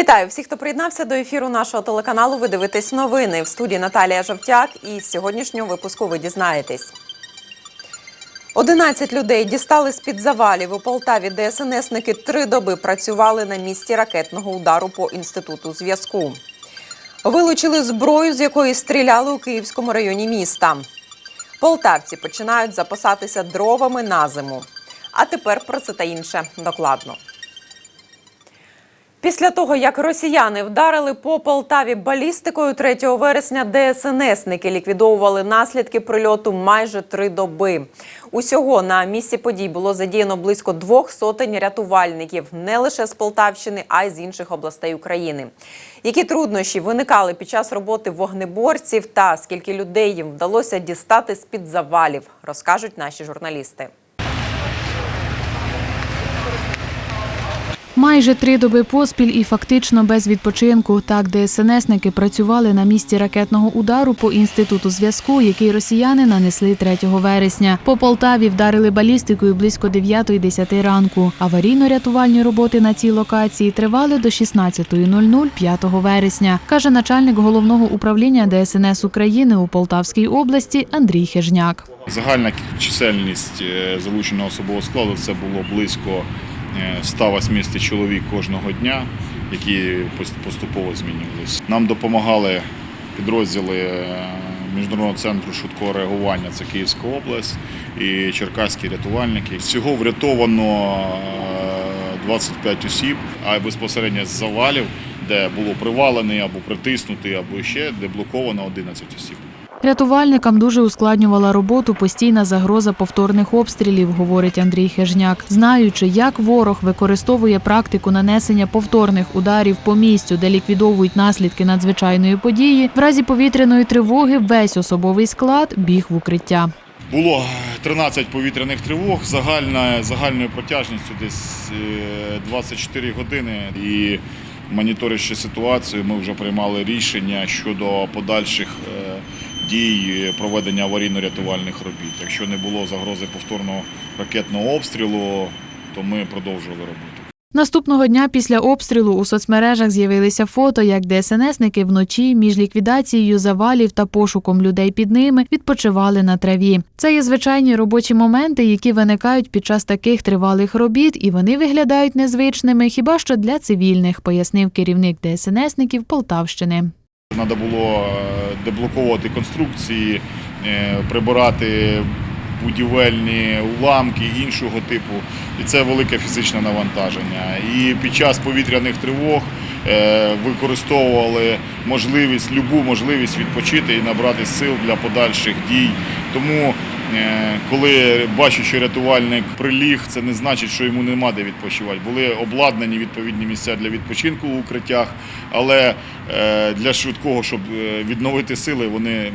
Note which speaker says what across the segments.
Speaker 1: Вітаю всіх, хто приєднався до ефіру нашого телеканалу. Ви дивитесь новини в студії Наталія Жовтяк. І з сьогоднішнього випуску ви дізнаєтесь. 11 людей дістали з-під завалів у Полтаві. ДСНСники три доби працювали на місці ракетного удару по інституту зв'язку. Вилучили зброю, з якої стріляли у Київському районі міста. Полтавці починають запасатися дровами на зиму. А тепер про це та інше докладно. Після того, як росіяни вдарили по Полтаві балістикою 3 вересня, ДСНСники ліквідовували наслідки прильоту майже три доби. Усього на місці подій було задіяно близько двох сотень рятувальників не лише з Полтавщини, а й з інших областей України. Які труднощі виникали під час роботи вогнеборців та скільки людей їм вдалося дістати з під завалів, розкажуть наші журналісти.
Speaker 2: Майже три доби поспіль і фактично без відпочинку. Так ДСНСники працювали на місці ракетного удару по інституту зв'язку, який росіяни нанесли 3 вересня. По Полтаві вдарили балістикою близько 9-10 ранку. Аварійно-рятувальні роботи на цій локації тривали до 16.00 5 вересня, каже начальник головного управління ДСНС України у Полтавській області Андрій Хижняк.
Speaker 3: Загальна чисельність е, залученого особового складу це було близько 180 чоловік кожного дня, які поступово змінювалися. Нам допомагали підрозділи е, Міжнародного центру швидкого реагування, це Київська область і черкаські рятувальники. Всього врятовано е, 25 осіб, а безпосередньо з завалів, де було привалений або притиснутий, або ще де блоковано 11 осіб.
Speaker 2: Рятувальникам дуже ускладнювала роботу постійна загроза повторних обстрілів, говорить Андрій Хижняк. Знаючи, як ворог використовує практику нанесення повторних ударів по місцю, де ліквідовують наслідки надзвичайної події, в разі повітряної тривоги весь особовий склад біг в укриття.
Speaker 3: Було 13 повітряних тривог, загальна, загальною протяжністю десь е, 24 години. І моніторячи ситуацію, ми вже приймали рішення щодо подальших е, дій проведення аварійно-рятувальних робіт. Якщо не було загрози повторного ракетного обстрілу, то ми продовжували роботу.
Speaker 2: Наступного дня після обстрілу у соцмережах з'явилися фото, як ДСНСники вночі між ліквідацією завалів та пошуком людей під ними відпочивали на траві. Це є звичайні робочі моменти, які виникають під час таких тривалих робіт, і вони виглядають незвичними хіба що для цивільних, пояснив керівник ДСНСників Полтавщини.
Speaker 3: Треба було е, деблоковувати конструкції, е, прибирати будівельні уламки іншого типу. І це велике фізичне навантаження. І під час повітряних тривог е, використовували можливість, любу можливість відпочити і набрати сил для подальших дій. Тому, коли бачу, що рятувальник приліг, це не значить, що йому нема де відпочивати. Були обладнані відповідні місця для відпочинку в укриттях, але е, для швидкого, щоб е, відновити сили, вони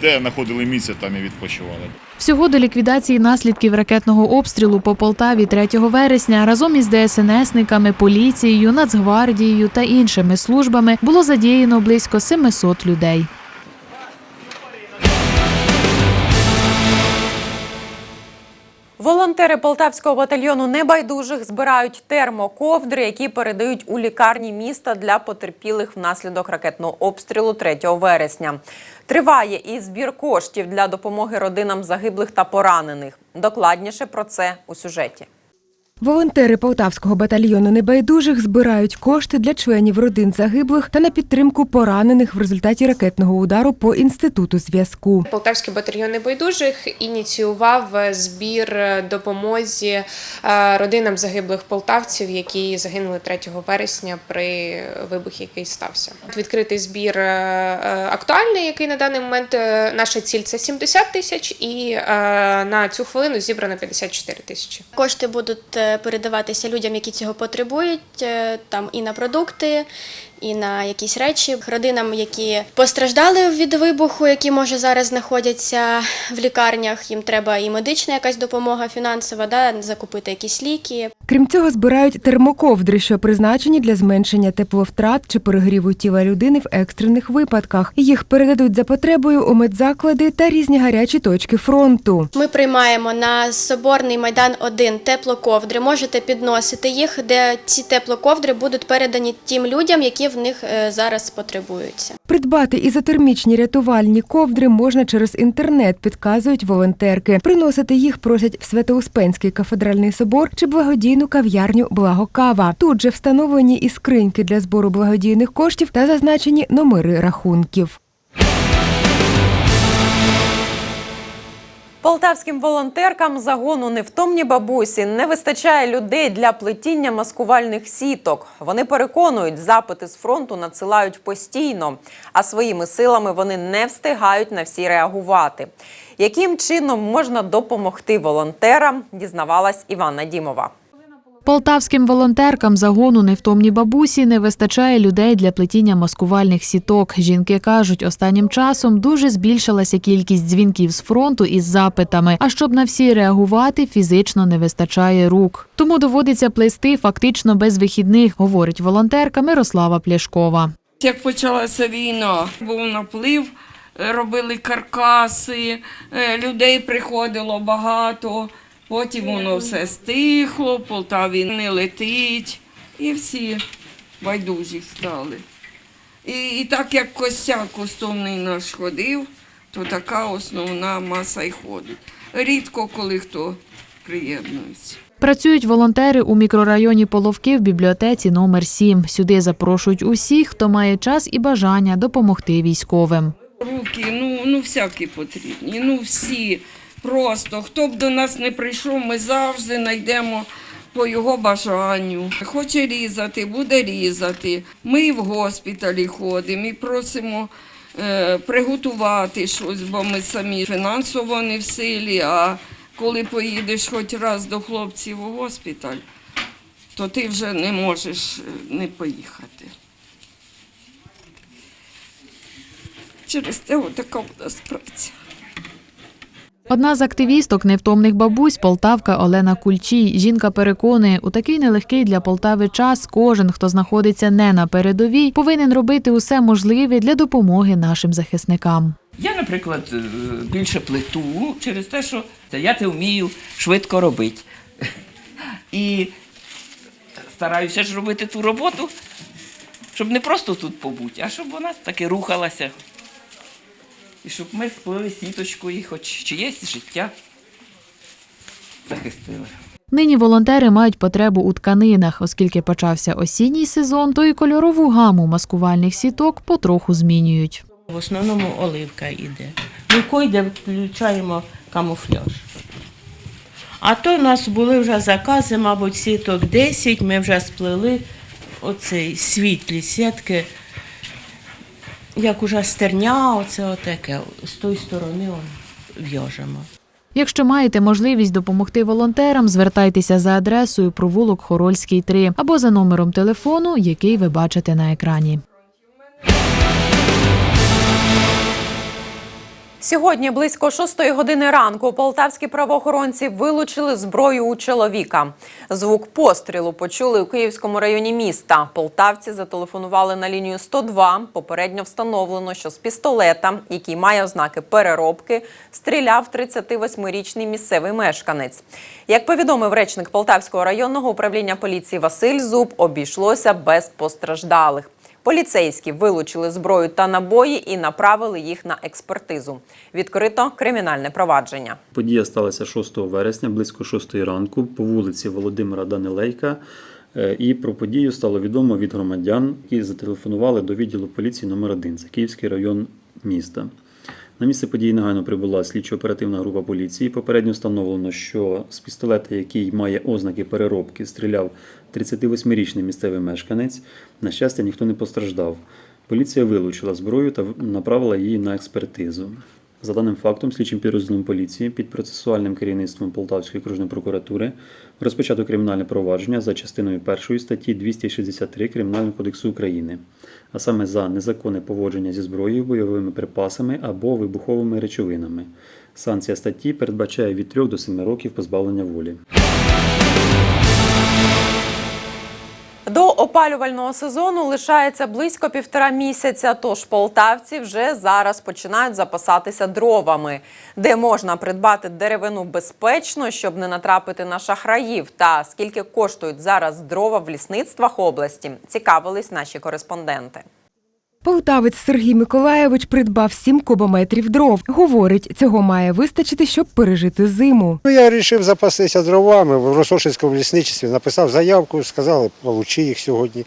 Speaker 3: де знаходили місце, там і відпочивали.
Speaker 2: Всього до ліквідації наслідків ракетного обстрілу по Полтаві 3 вересня разом із ДСНСниками, поліцією, Нацгвардією та іншими службами було задіяно близько 700 людей.
Speaker 1: Волонтери полтавського батальйону небайдужих збирають термоковдри, які передають у лікарні міста для потерпілих внаслідок ракетного обстрілу 3 вересня. Триває і збір коштів для допомоги родинам загиблих та поранених. Докладніше про це у сюжеті.
Speaker 4: Волонтери Полтавського батальйону небайдужих збирають кошти для членів родин загиблих та на підтримку поранених в результаті ракетного удару по інституту зв'язку.
Speaker 5: Полтавський батальйон небайдужих ініціював е, збір е, допомозі е, родинам загиблих полтавців, які загинули 3 вересня при вибухі, який стався. Відкритий збір актуальний, який на даний момент наша ціль це 70 тисяч, і на цю хвилину зібрано 54 тисячі.
Speaker 6: Кошти будуть передаватися людям, які цього потребують, е, там і на продукти, і на якісь речі родинам, які постраждали від вибуху, які може зараз знаходяться в лікарнях. Їм треба і медична якась допомога фінансова, да, закупити якісь ліки.
Speaker 4: Крім цього, збирають термоковдри, що призначені для зменшення тепловтрат чи перегріву тіла людини в екстрених випадках. Їх передадуть за потребою у медзаклади та різні гарячі точки фронту.
Speaker 6: Ми приймаємо на Соборний майдан 1 теплоковдри. Можете підносити їх, де ці теплоковдри будуть передані тим людям, які в них е, зараз потребуються.
Speaker 4: Придбати ізотермічні рятувальні ковдри можна через інтернет, підказують волонтерки. Приносити їх просять в Свято-Успенський кафедральний собор чи благодійну кав'ярню Благокава. Тут же встановлені і скриньки для збору благодійних коштів та зазначені номери рахунків.
Speaker 1: Полтавським волонтеркам загону невтомні бабусі не вистачає людей для плетіння маскувальних сіток. Вони переконують, запити з фронту надсилають постійно, а своїми силами вони не встигають на всі реагувати. Яким чином можна допомогти волонтерам, дізнавалась Іванна Дімова.
Speaker 2: Полтавським волонтеркам загону невтомні бабусі не вистачає людей для плетіння маскувальних сіток. Жінки кажуть, останнім часом дуже збільшилася кількість дзвінків з фронту із запитами. А щоб на всі реагувати, фізично не вистачає рук. Тому доводиться плести фактично без вихідних, говорить волонтерка Мирослава Пляшкова.
Speaker 7: Як почалася війна, був наплив, робили каркаси, е, людей приходило багато, потім воно все стихло, в Полтаві не летить, і всі байдужі стали. І, і так як косяк основний наш ходив, то така основна маса й ходить. Рідко коли хто приєднується.
Speaker 2: Працюють волонтери у мікрорайоні Половки в бібліотеці номер 7. Сюди запрошують усіх, хто має час і бажання допомогти військовим.
Speaker 7: Руки, ну, ну всякі потрібні, ну всі. Просто хто б до нас не прийшов, ми завжди знайдемо по його бажанню. Хоче різати, буде різати. Ми і в госпіталі ходимо і просимо е, приготувати щось, бо ми самі фінансово не в силі. А коли поїдеш хоч раз до хлопців у госпіталь, то ти вже не можеш е, не поїхати. Через те отака у нас праця.
Speaker 2: Одна з активісток невтомних бабусь Полтавка Олена Кульчій. Жінка переконує, у такий нелегкий для Полтави час кожен, хто знаходиться не на передовій, повинен робити усе можливе для допомоги нашим захисникам.
Speaker 8: Я, наприклад, е, більше плиту через те, що я це вмію швидко робити. І стараюся ж робити ту роботу, щоб не просто тут побути, а щоб вона таки рухалася. І щоб ми сплили сіточку і хоч чиєсь життя захистили.
Speaker 2: Нині волонтери мають потребу у тканинах, оскільки почався осінній сезон, то і кольорову гаму маскувальних сіток потроху змінюють.
Speaker 9: В основному оливка йде. Муку йде, включаємо камуфляж. А то у нас були вже закази, мабуть, сіток 10, ми вже сплели оцей світлі сітки, як уже стерня, оце отаке, з тої сторони он в'яжемо.
Speaker 2: Якщо маєте можливість допомогти волонтерам, звертайтеся за адресою провулок Хорольський 3 або за номером телефону, який ви бачите на екрані.
Speaker 1: Сьогодні близько шостої години ранку полтавські правоохоронці вилучили зброю у чоловіка. Звук пострілу почули у Київському районі міста. Полтавці зателефонували на лінію 102. Попередньо встановлено, що з пістолета, який має ознаки переробки, стріляв 38-річний місцевий мешканець. Як повідомив речник Полтавського районного управління поліції Василь Зуб, обійшлося без постраждалих. Поліцейські вилучили зброю та набої і направили їх на експертизу. Відкрито кримінальне провадження.
Speaker 10: Подія сталася 6 вересня, близько 6 ранку, по вулиці Володимира Данилейка. Е, І про подію стало відомо від громадян, які зателефонували до відділу поліції номер 1 це Київський район міста. На місце події негайно прибула слідчо-оперативна група поліції. Попередньо встановлено, що з пістолета, який має ознаки переробки, стріляв 38-річний місцевий мешканець. На щастя, ніхто не постраждав. Поліція вилучила зброю та направила її на експертизу. За даним фактом, слідчим підрозділом поліції під процесуальним керівництвом Полтавської окружної прокуратури розпочато кримінальне провадження за частиною 1 статті 263 Кримінального кодексу України, а саме за незаконне поводження зі зброєю, бойовими припасами або вибуховими речовинами. Санкція статті передбачає від 3 до 7 років позбавлення волі.
Speaker 1: Опалювального сезону лишається близько півтора місяця. Тож полтавці вже зараз починають запасатися дровами, де можна придбати деревину безпечно, щоб не натрапити на шахраїв. Та скільки коштують зараз дрова в лісництвах області, цікавились наші кореспонденти.
Speaker 4: Полтавець Сергій Миколаєвич придбав 7 кубометрів дров. Говорить, цього має вистачити, щоб пережити зиму.
Speaker 11: Ну, я вирішив запастися дровами в Росошинському лісничестві, написав заявку, сказали, получи їх сьогодні.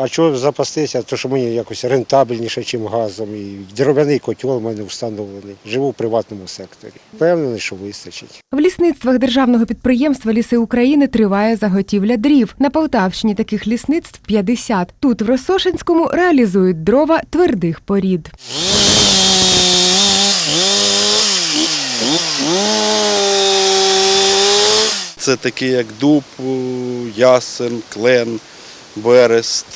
Speaker 11: А чого запастися? То що мені якось рентабельніше, ніж газом. І дерев'яний котел у мене встановлений. Живу в приватному секторі. Впевнений, що вистачить.
Speaker 4: В лісництвах державного підприємства Ліси України триває заготівля дрів. На Полтавщині таких лісництв 50. Тут в Росошинському реалізують дрова твердих порід.
Speaker 12: Це такі як дуб, ясен, клен, берест.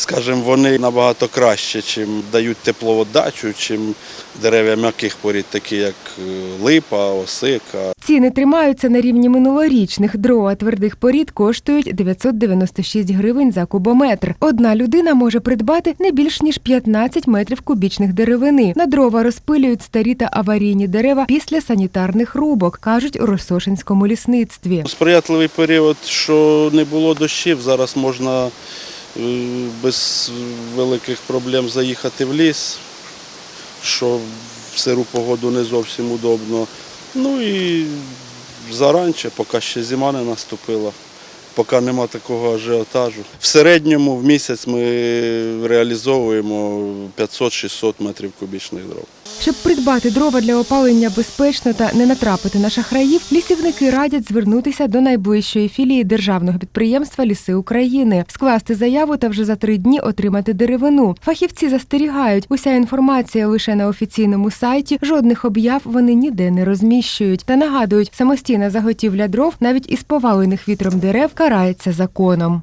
Speaker 12: Скажімо, вони набагато краще, чим дають тепловодачу, чим дерев'я м'яких порід, такі як е, липа, осика.
Speaker 4: Ціни тримаються на рівні минулорічних. Дрова твердих порід коштують 996 гривень за кубометр. Одна людина може придбати не більш ніж 15 метрів кубічних деревини. На дрова розпилюють старі та аварійні дерева після санітарних рубок, кажуть у Росошинському лісництві.
Speaker 12: Сприятливий період, що не було дощів, зараз можна без великих проблем заїхати в ліс, що в сиру погоду не зовсім удобно. Ну і заранче, поки ще зима не наступила, поки нема такого ажіотажу. В середньому в місяць ми реалізовуємо 500-600 метрів кубічних дров.
Speaker 4: Щоб придбати дрова для опалення безпечно та не натрапити на шахраїв, лісівники радять звернутися до найближчої філії державного підприємства Ліси України, скласти заяву та вже за три дні отримати деревину. Фахівці застерігають, уся інформація лише на офіційному сайті, жодних об'яв вони ніде не розміщують. Та нагадують, самостійна заготівля дров навіть із повалених вітром дерев карається законом.